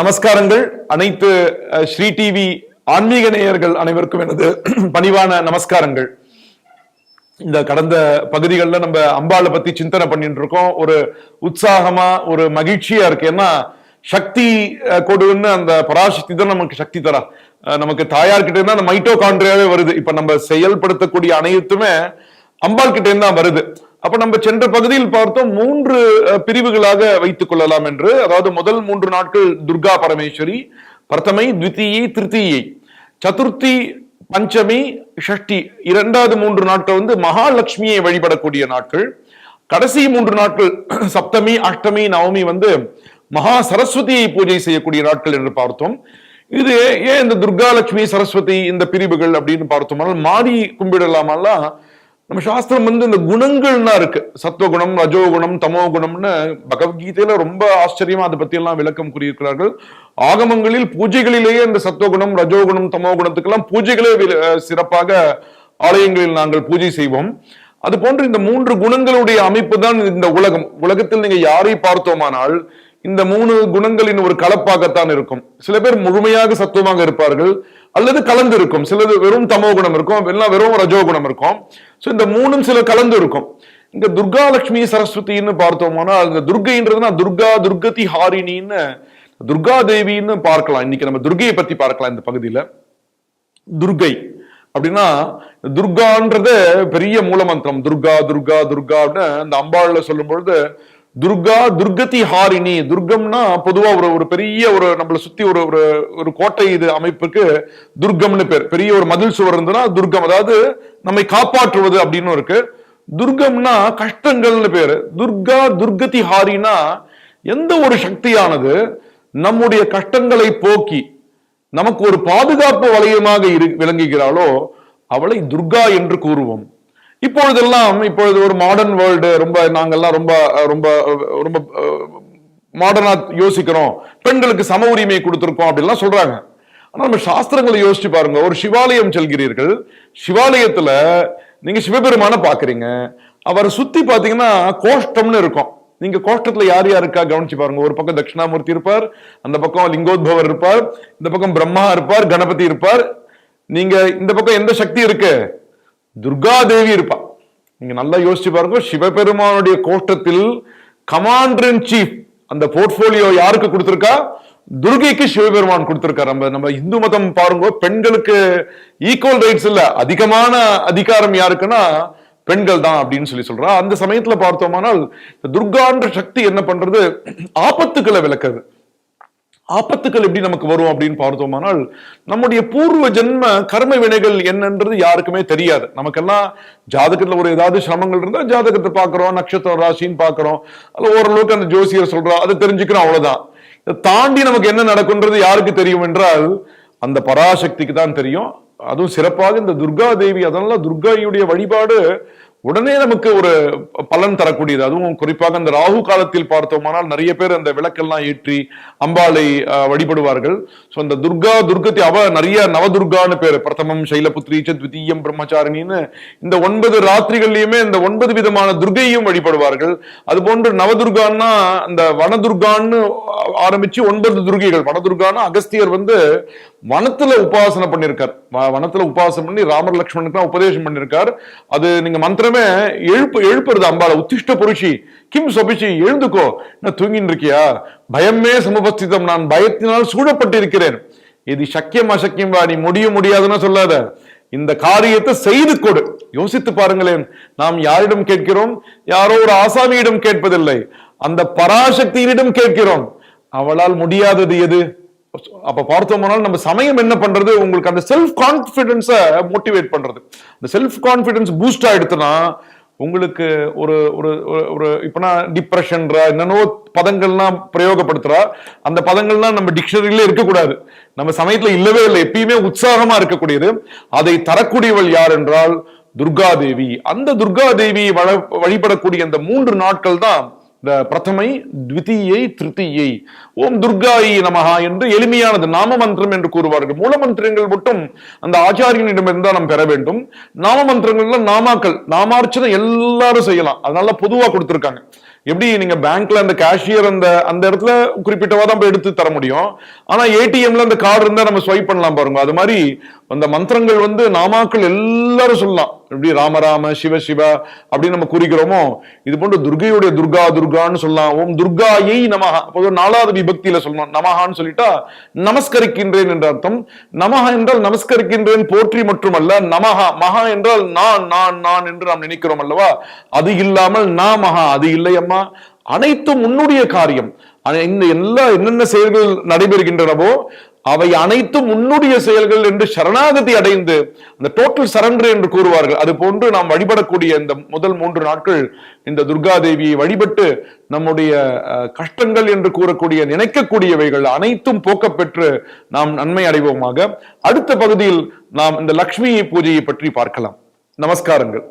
நமஸ்காரங்கள். அனைத்து ஸ்ரீ டிவி ஆன்மீக நேயர்கள் அனைவருக்கும் எனது பணிவான நமஸ்காரங்கள். இந்த கடந்த பகுதிகளில் நம்ம அம்பாளை பத்தி சிந்தனை பண்ணிட்டு இருக்கோம். ஒரு உற்சாகமா ஒரு மகிழ்ச்சியா இருக்கு. ஏன்னா சக்தி கொடுன்னு அந்த பராசக்தி தான் நமக்கு சக்தி தரா. நமக்கு தாயார் கிட்ட இருந்தா அந்த மைட்டோகாண்ட்ரியாவே வருது. இப்ப நம்ம செயல்படுத்தக்கூடிய அனைத்துமே அம்பாள் கிட்ட இருந்தா வருது. அப்ப நம்ம சென்ற பகுதியில் பார்த்தோம் மூன்று பிரிவுகளாக வைத்துக் கொள்ளலாம் என்று. அதாவது முதல் மூன்று நாட்கள் துர்கா பரமேஸ்வரி பிரதமை த்விதீயை திருத்தீயை. சதுர்த்தி பஞ்சமி ஷஷ்டி இரண்டாவது மூன்று நாட்கள் வந்து மகாலட்சுமியை வழிபடக்கூடிய நாட்கள். கடைசி மூன்று நாட்கள் சப்தமி அஷ்டமி நவமி வந்து மகா சரஸ்வதியை பூஜை செய்யக்கூடிய நாட்கள் என்று பார்த்தோம். இது ஏன் இந்த துர்கா லட்சுமி சரஸ்வதி இந்த பிரிவுகள் அப்படின்னு பார்த்தோம்னால் மாறி கும்பிடலாமல்லாம் நம்ம சாஸ்திரம் வந்து இந்த குணங்கள்னா இருக்கு. சத்துவகுணம் ரஜோகுணம் தமோ குணம்னு பகவத்கீதையில ரொம்ப ஆச்சரியமா அதை பத்தி எல்லாம் விளக்கம் கூறியிருக்கிறார்கள். ஆகமங்களில் பூஜைகளிலேயே இந்த சத்துவகுணம் ரஜோகுணம் தமோ குணத்துக்கெல்லாம் பூஜைகளே சிறப்பாக ஆலயங்களில் நாங்கள் பூஜை செய்வோம். அது போன்று இந்த மூன்று குணங்களுடைய அமைப்பு தான் இந்த உலகம். உலகத்தில் நீங்க யாரை பார்த்தோமானால் இந்த மூணு குணங்களின் ஒரு கலப்பாகத்தான் இருக்கும். சில பேர் முழுமையாக சத்துவமாக இருப்பார்கள் அல்லது கலந்து இருக்கும். சிலது வெறும் தமோ குணம் இருக்கும் எல்லாம் வெறும் ரஜோ குணம் இருக்கும். சோ இந்த மூணும் சில கலந்து இருக்கும். இங்க துர்கா லட்சுமி சரஸ்வதின்னு பார்த்தோம்னா இந்த துர்கைன்றதுனா துர்கா துர்கதி ஹாரிணின்னு துர்கா தேவின்னு பார்க்கலாம். இன்னைக்கு நம்ம துர்கையை பத்தி பார்க்கலாம் இந்த பகுதியில. துர்கை அப்படின்னா துர்கான்றது பெரிய மூலமந்திரம். துர்கா துர்கா துர்கா அப்படின்னு அந்த அம்பாள்ல சொல்லும் பொழுது துர்கா துர்கதி ஹாரிணி. துர்கம்னா பொதுவா ஒரு ஒரு பெரிய ஒரு நம்மளை சுத்தி ஒரு ஒரு ஒரு கோட்டை இது அமைப்புக்கு துர்கம்னு பேர். பெரிய ஒரு மதில் சுவர் இருந்ததுன்னா துர்கம். அதாவது நம்மை காப்பாற்றுவது அப்படின்னு இருக்கு. துர்கம்னா கஷ்டங்கள்னு பேரு. துர்கா துர்கதி ஹாரினா எந்த ஒரு சக்தியானது நம்முடைய கஷ்டங்களை போக்கி நமக்கு ஒரு பாதுகாப்பு வளையமாக இரு விளங்குகிறாளோ அவளை துர்கா என்று கூறுவோம். இப்பொழுதெல்லாம் இப்பொழுது ஒரு மாடர்ன் வேர்ல்டு ரொம்ப நாங்கள்லாம் ரொம்ப ரொம்ப ரொம்ப மாடர்னா யோசிக்கிறோம். பெண்களுக்கு சம உரிமை கொடுத்துருக்கோம் அப்படின்லாம் சொல்றாங்க. ஆனா நம்ம சாஸ்திரங்களை யோசிச்சு பாருங்க. ஒரு சிவாலயம் செல்கிறீர்கள். சிவாலயத்துல நீங்க சிவபெருமான பாக்குறீங்க அவரை சுத்தி பாத்தீங்கன்னா கோஷ்டம்னு இருக்கும். நீங்க கோஷ்டத்துல யார் யார் இருக்கா கவனிச்சு பாருங்க. ஒரு பக்கம் தட்சிணாமூர்த்தி இருப்பார் அந்த பக்கம் லிங்கோத்பவர் இருப்பார் இந்த பக்கம் பிரம்மா இருப்பார் கணபதி இருப்பார். நீங்க இந்த பக்கம் எந்த சக்தி இருக்கு? துர்காதேவி இருப்பா. நீங்க நல்லா யோசிச்சு பாருங்க சிவபெருமானுடைய கோஷ்டத்தில் கமாண்டர் இன் சீஃப் அந்த போர்ட்போலியோ யாருக்கு கொடுத்திருக்கா? துர்கைக்கு சிவபெருமான் கொடுத்திருக்காரு நம்ம நம்ம இந்து மதம் பாருங்க பெண்களுக்கு ஈக்குவல் ரைட்ஸ் இல்ல. அதிகமான அதிகாரம் யாருக்குன்னா பெண்கள் தான் அப்படின்னு சொல்லி சொல்றா. அந்த சமயத்துல பார்த்தோமானால் துர்கான்ற சக்தி என்ன பண்றது? ஆபத்துக்களை விளக்குது. ஆபத்துக்கள் எப்படி நமக்கு வரும் அப்படின்னு பார்த்தோமானால் நம்முடைய பூர்வ ஜென்ம கர்ம வினைகள் என்னன்றது யாருக்குமே தெரியாது. நமக்கெல்லாம் ஜாதகத்தில் ஒரு ஏதாவது சிரமங்கள் இருந்தால் ஜாதகத்தை பார்க்குறோம் நட்சத்திர ராசின்னு பார்க்குறோம். அல்ல ஓரளவுக்கு அந்த ஜோசியர் சொல்கிறோம் அதை தெரிஞ்சுக்கிறோம் அவ்வளோதான் இதை தாண்டி நமக்கு என்ன நடக்குன்றது யாருக்கு தெரியும் என்றால் அந்த பராசக்திக்கு தான் தெரியும். அதுவும் சிறப்பாக இந்த துர்கா தேவி அதனால துர்காயுடைய வழிபாடு உடனே நமக்கு ஒரு பலன் தரக்கூடியது. அதுவும் குறிப்பாக அந்த ராகு காலத்தில் பார்த்தோமானால் நிறைய பேர் அந்த விளக்கெல்லாம் ஏற்றி அம்பாளை வழிபடுவார்கள். ஸோ அந்த துர்கா துர்கத்தை அவ நிறைய நவதுர்கான்னு பேர். பிரதமம் சைலபுத்ரி ச த்விதீயம் பிரம்மச்சாரிணின்னு இந்த ஒன்பது ராத்திரிகள்லையுமே இந்த ஒன்பது விதமான துர்கையும் வழிபடுவார்கள். அது போன்று நவதுர்கான்னா அந்த வனதுர்கான்னு ஆரம்பிச்சு ஒன்பது துர்கைகள். வனதுர்கான்னா அகஸ்தியர் வந்து வனத்துல உபாசனை பண்ணிருக்கார். வனத்துல உபாசனம் பண்ணி ராமர் லக்ஷ்மணுக்கு உபதேசம் பண்ணிருக்கார். அது நீங்க மந்திரமே எழுப்பு எழுப்புறது அம்பால உத்திஷ்ட புருஷி கிம் சொபிஷி எழுந்துக்கோ. நான் தூங்கின்னு இருக்கியா? பயமே சமபஸ்திதம். நான் பயத்தினால் சூழப்பட்டிருக்கிறேன். இது சக்கியம் அசக்கியம் வா நீ முடிய முடியாதுன்னு சொல்லாத. இந்த காரியத்தை செய்து கொடு. யோசித்து பாருங்களேன். நாம் யாரிடம் கேட்கிறோம்? யாரோ ஒரு ஆசாமியிடம் கேட்பதில்லை. அந்த பராசக்தியினிடம் கேட்கிறோம். அவளால் முடியாதது எது? அப்ப பார்த்தோம்னால் நம்ம சமயம் என்ன பண்றது? உங்களுக்கு அந்த செல்ஃப் கான்பிடன்ஸ மோட்டிவேட் பண்றது. அந்த செல்ஃப் கான்பிடன்ஸ் பூஸ்ட் ஆயிடுத்துன்னா உங்களுக்கு ஒரு ஒரு ஒரு- ஒரு இப்பனா டிப்ரெஷன்ற என்னென்னோ பதங்கள்லாம் பிரயோகப்படுத்துறா அந்த பதங்கள்லாம் நம்ம டிக்ஷனரியில இருக்கக்கூடாது. நம்ம சமயத்துல இல்லவே இல்லை. எப்பயுமே உற்சாகமா இருக்கக்கூடியது. அதை தரக்கூடியவள் யார் என்றால் துர்காதேவி. அந்த துர்காதேவி வழ- வழிபடக்கூடிய அந்த மூன்று நாட்கள் தான் இந்த பிரதமை த்விதீயை திருத்தியை. ஓம் துர்காயி நமகா என்று எளிமையானது நாம மந்திரம் என்று கூறுவார்கள். மூல மந்திரங்கள் மட்டும் அந்த ஆச்சாரியனிடமிருந்தா நாம் பெற வேண்டும். நாம மந்திரங்கள்ல நாமாக்கள் நாமார்ச்சனை எல்லாரும் செய்யலாம். அதனால பொதுவா கொடுத்திருக்காங்க. எப்படி நீங்க பேங்க்ல அந்த கேஷியர் அந்த அந்த இடத்துல குறிப்பிட்டவா தான் போய் எடுத்து தர முடியும்? ஆனா ஏடிஎம்ல அந்த கார்டு இருந்தா நம்ம ஸ்வைப் பண்ணலாம் பாருங்க. அது மாதிரி அந்த மந்திரங்கள் வந்து நாமாக்கள் எல்லாரும் சொல்லலாம். எப்படி ராமராம சிவ சிவ அப்படின்னு நம்ம குறிக்கிறோமோ இது போன்ற துர்கையுடைய துர்கா துர்கான்னு சொல்லலாம். ஓம் துர்காயை நமஹா. பொதுவா நாலாவது விபக்தியில சொல்லணும். நமஹான்னு சொல்லிட்டா நமஸ்கரிக்கின்றேன் என்ற அர்த்தம். நமஹா என்றால் நமஸ்கரிக்கின்றேன் போற்றி மட்டுமல்ல. நமஹா மகா என்றால் நான் நான் நான் என்று நாம் நினைக்கிறோம் அல்லவா? அது இல்லாமல் நான் மகா அது இல்லை அம்மா. அனைத்தும் உன்னுடைய காரியம். இந்த எல்லா என்னென்ன செயல்கள் நடைபெறுகின்றனவோ அவை அனைத்தும் உன்னுடைய செயல்கள் என்று சரணாகதி அடைந்து அந்த டோட்டல் சரண்டர் என்று கூறுவார்கள். அது போன்று நாம் வழிபடக்கூடிய இந்த முதல் மூன்று நாட்கள் இந்த துர்கா தேவியை வழிபட்டு நம்முடைய கஷ்டங்கள் என்று கூறக்கூடிய நினைக்கக்கூடியவைகள் அனைத்தும் போக்கப்பெற்று நாம் நன்மை அடைவோமாக. அடுத்த பகுதியில் நாம் இந்த லக்ஷ்மி பூஜையை பற்றி பார்க்கலாம். நமஸ்காரங்கள்.